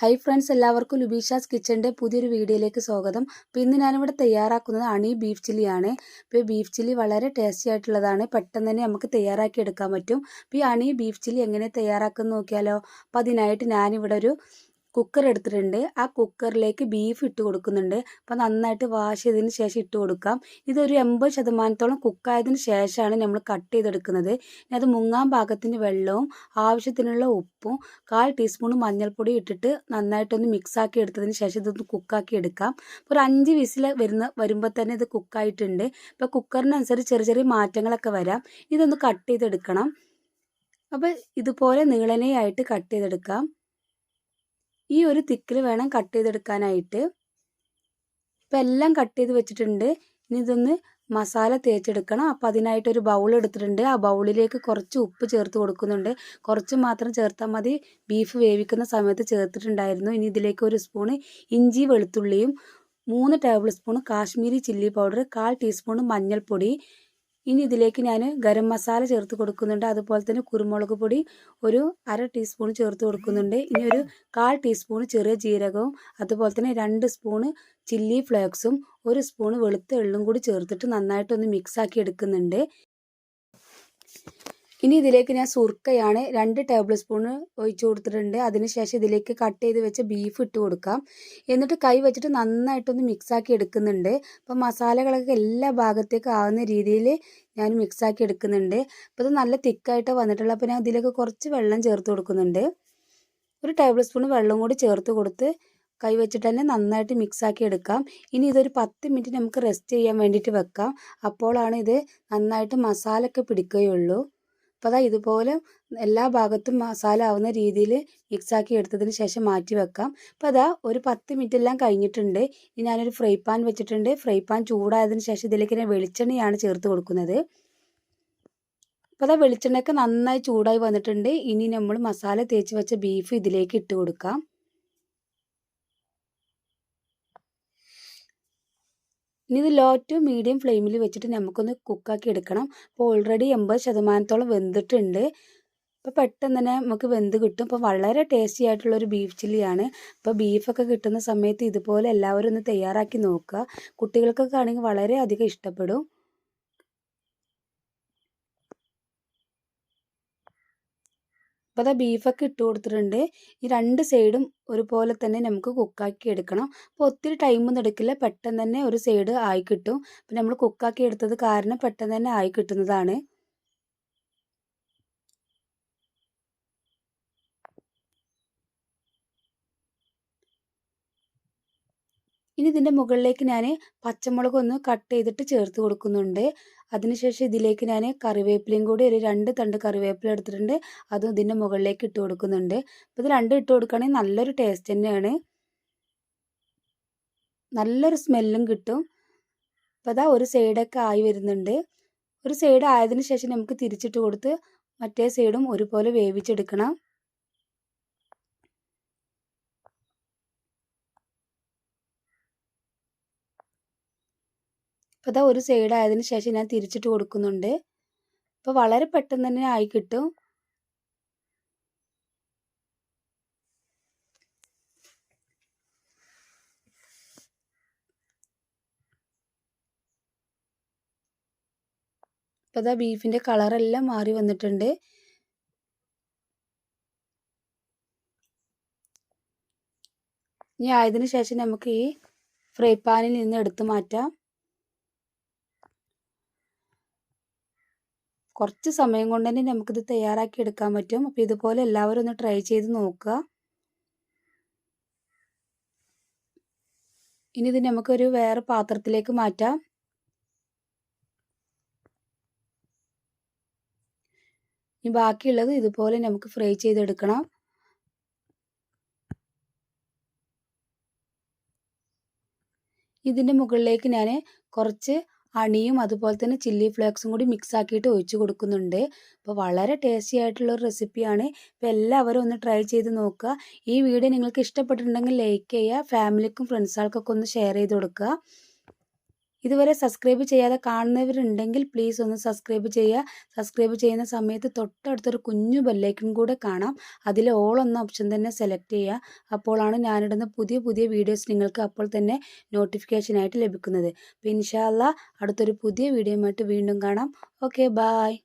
Hi friends എല്ലാവർക്കും ലുബീഷാസ് കിച്ചന്റെ പുതിയൊരു വീഡിയോയിലേക്ക് സ്വാഗതം. അപ്പോൾ ഇന്ന് ഞാനിവിടെ തയ്യാറാക്കുന്നത് അണി ബീഫ് ചില്ലിയാണ് ഇപ്പോൾ ബീഫ് ചില്ലി വളരെ ടേസ്റ്റി ആയിട്ടുള്ളതാണ്. പെട്ടെന്ന് തന്നെ നമുക്ക് തയ്യാറാക്കി എടുക്കാൻ പറ്റും. അപ്പോൾ ഈ അണി ബീഫ് ചില്ലി എങ്ങനെ തയ്യാറാക്കുമെന്ന് നോക്കിയാലോ? അപ്പോൾ അതിനായിട്ട് ഞാനിവിടെ ഒരു കുക്കർ എടുത്തിട്ടുണ്ട്. ആ കുക്കറിലേക്ക് ബീഫ് ഇട്ട് കൊടുക്കുന്നുണ്ട്. അപ്പോൾ നന്നായിട്ട് വാഷ് ചെയ്തതിന് ശേഷം ഇട്ട് കൊടുക്കാം. ഇതൊരു എൺപത് ശതമാനത്തോളം കുക്കായതിന് ശേഷമാണ് നമ്മൾ കട്ട് ചെയ്തെടുക്കുന്നത്. ഇനി അത് മുങ്ങാൻ പാകത്തിന് വെള്ളവും ആവശ്യത്തിനുള്ള ഉപ്പും കാൽ ടീസ്പൂൺ മഞ്ഞൾപ്പൊടി ഇട്ടിട്ട് നന്നായിട്ടൊന്ന് മിക്സാക്കി എടുത്തതിന് ശേഷം ഇതൊന്ന് കുക്കാക്കി എടുക്കാം. അപ്പോൾ ഒരു അഞ്ച് വിസിൽ വരുന്ന വരുമ്പോൾ തന്നെ ഇത് കുക്കായിട്ടുണ്ട് ഇപ്പോൾ കുക്കറിനനുസരിച്ച് ചെറിയ ചെറിയ മാറ്റങ്ങളൊക്കെ വരാം. ഇതൊന്ന് കട്ട് ചെയ്തെടുക്കണം. അപ്പോൾ ഇതുപോലെ നീളനെയായിട്ട് കട്ട് ചെയ്തെടുക്കാം. ഈ ഒരു തിക്കിൽ വേണം കട്ട് ചെയ്തെടുക്കാനായിട്ട്. ഇപ്പം എല്ലാം കട്ട് ചെയ്ത് വെച്ചിട്ടുണ്ട്. ഇനി ഇതൊന്ന് മസാല തേച്ചെടുക്കണം. അപ്പോൾ അതിനായിട്ടൊരു ബൗൾ എടുത്തിട്ടുണ്ട്. ആ ബൗളിലേക്ക് കുറച്ച് ഉപ്പ് ചേർത്ത് കൊടുക്കുന്നുണ്ട്. കുറച്ച് മാത്രം ചേർത്താൽ മതി. ബീഫ് വേവിക്കുന്ന സമയത്ത് ചേർത്തിട്ടുണ്ടായിരുന്നു. ഇനി ഇതിലേക്ക് ഒരു സ്പൂൺ ഇഞ്ചി വെളുത്തുള്ളിയും മൂന്ന് tablespoon Kashmiri chilli powder കാൽ ടീസ്പൂൺ മഞ്ഞൾപ്പൊടി ഇനി ഇതിലേക്ക് ഞാൻ ഗരം മസാല ചേർത്ത് കൊടുക്കുന്നുണ്ട്. അതുപോലെ തന്നെ കുരുമുളക് പൊടി ഒരു അര ടീസ്പൂൺ ചേർത്ത് കൊടുക്കുന്നുണ്ട്. ഇനി ഒരു കാൽ ടീസ്പൂൺ ചെറിയ ജീരകവും അതുപോലെ തന്നെ രണ്ട് സ്പൂണ് ചില്ലി ഫ്ലേക്സും ഒരു സ്പൂണ് വെളുത്ത എള്ളും കൂടി ചേർത്തിട്ട് നന്നായിട്ടൊന്ന് മിക്സാക്കി എടുക്കുന്നുണ്ട്. ഇനി ഇതിലേക്ക് ഞാൻ സുർക്കയാണ് രണ്ട് ടേബിൾ സ്പൂൺ ഒഴിച്ചു കൊടുത്തിട്ടുണ്ട്. അതിനുശേഷം ഇതിലേക്ക് കട്ട് ചെയ്ത് വെച്ച ബീഫ് ഇട്ട് കൊടുക്കാം. എന്നിട്ട് കൈ വെച്ചിട്ട് നന്നായിട്ടൊന്ന് മിക്സാക്കി എടുക്കുന്നുണ്ട്. അപ്പം മസാലകളൊക്കെ എല്ലാ ഭാഗത്തേക്കും ആവുന്ന രീതിയിൽ ഞാൻ മിക്സാക്കി എടുക്കുന്നുണ്ട്. അപ്പോൾ ഇത് നല്ല തിക്കായിട്ട് വന്നിട്ടുള്ള അപ്പോൾ ഞാൻ ഇതിലേക്ക് കുറച്ച് വെള്ളം ചേർത്ത് കൊടുക്കുന്നുണ്ട്. ഒരു ടേബിൾ സ്പൂൺ വെള്ളം കൂടി ചേർത്ത് കൊടുത്ത് കൈ വെച്ചിട്ട് തന്നെ നന്നായിട്ട് മിക്സാക്കി എടുക്കാം. ഇനി ഇതൊരു പത്ത് മിനിറ്റ് നമുക്ക് റെസ്റ്റ് ചെയ്യാൻ വേണ്ടിയിട്ട് വെക്കാം. അപ്പോഴാണ് ഇത് നന്നായിട്ട് മസാലയൊക്കെ പിടിക്കുകയുള്ളൂ. അപ്പോൾ അതാ ഇതുപോലെ എല്ലാ ഭാഗത്തും മസാല ആവുന്ന രീതിയിൽ മിക്സാക്കി എടുത്തതിന് ശേഷം മാറ്റി വെക്കാം. അപ്പോൾ അതാ ഒരു പത്ത് മിനിറ്റ് എല്ലാം കഴിഞ്ഞിട്ടുണ്ട്. ഇനി ഞാനൊരു ഫ്രൈ പാൻ വെച്ചിട്ടുണ്ട്. ഫ്രൈ പാൻ ചൂടായതിന് ശേഷം ഇതിലേക്ക് ഞാൻ വെളിച്ചെണ്ണയാണ് ചേർത്ത് കൊടുക്കുന്നത്. അപ്പോൾ അതാ വെളിച്ചെണ്ണയൊക്കെ നന്നായി ചൂടായി വന്നിട്ടുണ്ട്. ഇനി നമ്മൾ മസാല തേച്ച് വെച്ച ബീഫ് ഇതിലേക്ക് ഇട്ട് കൊടുക്കാം. ഇനി ഇത് ലോ ടു മീഡിയം ഫ്ലെയിമിൽ വെച്ചിട്ട് നമുക്കൊന്ന് കുക്കാക്കി എടുക്കണം. അപ്പോൾ ഓൾറെഡി എൺപത് ശതമാനത്തോളം വെന്തിട്ടുണ്ട്. അപ്പോൾ പെട്ടെന്ന് തന്നെ നമുക്ക് വെന്ത് കിട്ടും. അപ്പോൾ വളരെ ടേസ്റ്റി ആയിട്ടുള്ളൊരു ബീഫ് ചില്ലിയാണ് അപ്പോൾ ബീഫൊക്കെ കിട്ടുന്ന സമയത്ത് ഇതുപോലെ എല്ലാവരും ഒന്ന് തയ്യാറാക്കി നോക്കുക. കുട്ടികൾക്കൊക്കെ ആണെങ്കിൽ വളരെ അധികം ഇഷ്ടപ്പെടും. അപ്പോൾ അതാ ബീഫൊക്കെ ഇട്ട് കൊടുത്തിട്ടുണ്ട്. ഈ രണ്ട് സൈഡും ഒരുപോലെ തന്നെ നമുക്ക് കുക്കാക്കി എടുക്കണം. അപ്പോൾ ഒത്തിരി ടൈമൊന്നും എടുക്കില്ല. പെട്ടെന്ന് തന്നെ ഒരു സൈഡ് ആയി കിട്ടും. അപ്പോൾ നമ്മൾ കുക്കാക്കി എടുത്തത് കാരണം പെട്ടെന്ന് തന്നെ ആയി കിട്ടുന്നതാണ്. ഇനി ഇതിന്റെ മുകളിലേക്ക് ഞാൻ പച്ചമുളക് ഒന്ന് കട്ട് ചെയ്തിട്ട് ചേർത്ത് കൊടുക്കുന്നുണ്ട്. അതിനുശേഷം ഇതിലേക്ക് ഞാൻ കറിവേപ്പിലയും കൂടി ഒരു രണ്ട് തണ്ട് കറിവേപ്പില എടുത്തിട്ടുണ്ട്. അതും ഇതിന്റെ മുകളിലേക്ക് ഇട്ട് കൊടുക്കുന്നുണ്ട്. അപ്പോൾ ഇത് രണ്ടും ഇട്ട് കൊടുക്കുകയാണെങ്കിൽ നല്ലൊരു ടേസ്റ്റ് തന്നെയാണ്. നല്ലൊരു സ്മെല്ലും കിട്ടും. അപ്പോൾ അതാ ഒരു സൈഡൊക്കെ ആയി വരുന്നുണ്ട്. ഒരു സൈഡ് ആയതിനു ശേഷം നമുക്ക് തിരിച്ചിട്ട് കൊടുത്ത് മറ്റേ സൈഡും ഒരുപോലെ വേവിച്ചെടുക്കണം. അപ്പോൾ ഇതാ ഒരു സൈഡ് ആയതിനു ശേഷം ഞാൻ തിരിച്ചിട്ട് കൊടുക്കുന്നുണ്ട്. അപ്പോൾ വളരെ പെട്ടെന്ന് തന്നെ ആയി കിട്ടും. അപ്പോൾ ഇതാ ബീഫിന്റെ കളറെല്ലാം മാറി വന്നിട്ടുണ്ട്. ഇനി ആയതിനു ശേഷം നമുക്ക് ഈ ഫ്രൈ പാനിൽ നിന്ന് എടുത്തു മാറ്റാം. കുറച്ച് സമയം കൊണ്ട് തന്നെ നമുക്കിത് തയ്യാറാക്കി എടുക്കാൻ പറ്റും. അപ്പോൾ ഇതുപോലെ എല്ലാവരും ഒന്ന് ട്രൈ ചെയ്ത് നോക്കുക. ഇനി ഇത് നമുക്കൊരു വേറെ പാത്രത്തിലേക്ക് മാറ്റാം. ഇനി ബാക്കിയുള്ളത് ഇതുപോലെ നമുക്ക് ഫ്രൈ ചെയ്തെടുക്കണം. ഇതിന്റെ മുകളിലേക്ക് ഞാൻ കുറച്ച് ഹണിയും അതുപോലെ തന്നെ ചില്ലി ഫ്ലേക്സും കൂടി മിക്സ് ആക്കിയിട്ട് ഒഴിച്ചു കൊടുക്കുന്നുണ്ട്. അപ്പോൾ വളരെ ടേസ്റ്റി ആയിട്ടുള്ള ഒരു റെസിപ്പിയാണ് അപ്പോൾ എല്ലാവരും ഒന്ന് ട്രൈ ചെയ്ത് നോക്കുക. ഈ വീഡിയോ നിങ്ങൾക്ക് ഇഷ്ടപ്പെട്ടിട്ടുണ്ടെങ്കിൽ ലൈക്ക് ചെയ്യുക ഫാമിലിക്കും ഫ്രണ്ട്സുകൾക്കൊക്കെ ഒന്ന് ഷെയർ ചെയ്ത് കൊടുക്കുക. ഇതുവരെ സബ്സ്ക്രൈബ് ചെയ്യാതെ കാണുന്നവരുണ്ടെങ്കിൽ പ്ലീസ് ഒന്ന് സബ്സ്ക്രൈബ് ചെയ്യുക. സബ്സ്ക്രൈബ് ചെയ്യുന്ന സമയത്ത് തൊട്ടടുത്തൊരു കുഞ്ഞു ബെല്ലൈക്കൺ കൂടെ കാണാം. അതിൽ ഓൾ എന്ന ഓപ്ഷൻ തന്നെ സെലക്ട് ചെയ്യുക. അപ്പോഴാണ് ഞാനിടുന്ന പുതിയ പുതിയ വീഡിയോസ് നിങ്ങൾക്ക് അപ്പോൾ തന്നെ നോട്ടിഫിക്കേഷനായിട്ട് ലഭിക്കുന്നത്. അപ്പോൾ ഇൻഷാല്ല അടുത്തൊരു പുതിയ വീഡിയോയുമായിട്ട് വീണ്ടും കാണാം. Okay bye